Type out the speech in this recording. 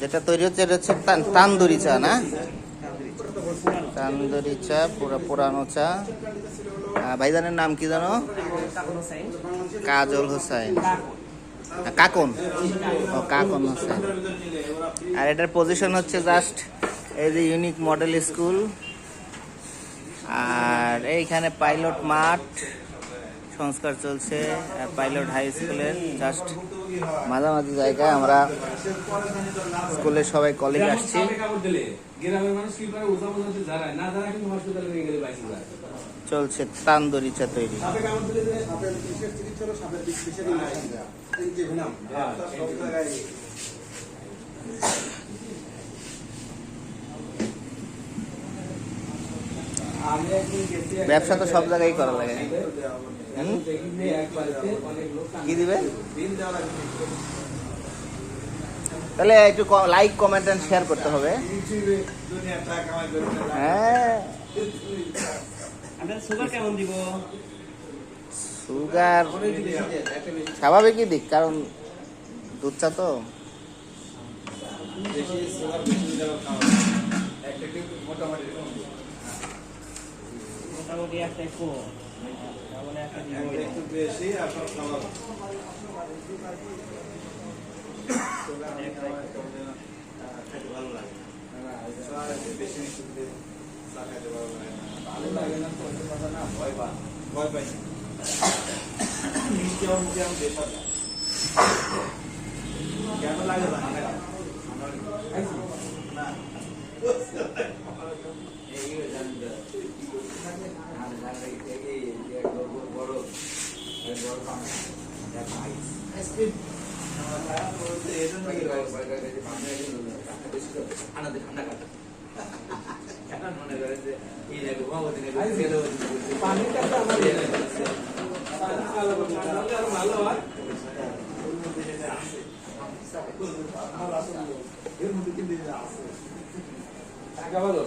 যেটা তৈরি হচ্ছে এটা হচ্ছে তান- তান্দুরি চা না? তান্দুরি চা পুরো পুরানো চা। ভাইজানের নাম কি জানো? কাজল হোসাইন। কাকন? ও কাকন হোসেন আর এটার পজিশন হচ্ছে জাস্ট এই যে ইউনিক মডেল স্কুল আর এইখানে পাইলট মাঠ। সংস্কার চলছে পাইলট হাই স্কুলের জাস্ট মাঝামাঝি জায়গায় আমরা স্কুলের সবাই কলেজ আসছি। চলছে মানুষ চা তৈরি। উঠা পর্যন্ত ব্যবসা তো সব জায়গায় করা লাগে কি দিবে? তাহলে একটু লাইক কমেন্ট এন্ড শেয়ার করতে হবে। হ্যাঁ। সুগার কেমন দিব? সুগার স্বাভাবিকই দিক কারণ দুধ চা তো। মোটামুটি। মোটামুটি একটা একটু তাহলে একটা একটু বেশি সব ভালো লাগে বেশি চা লাগে না ভালো লাগে না করতে না ভয় পা ভয় পাই মিষ্টি আমার মুখে আমি যায় কেন লাগে না না কি হয় আমার ভালো ভালো হয় এর মধ্যে কিন্তু আছে টাকা ভালো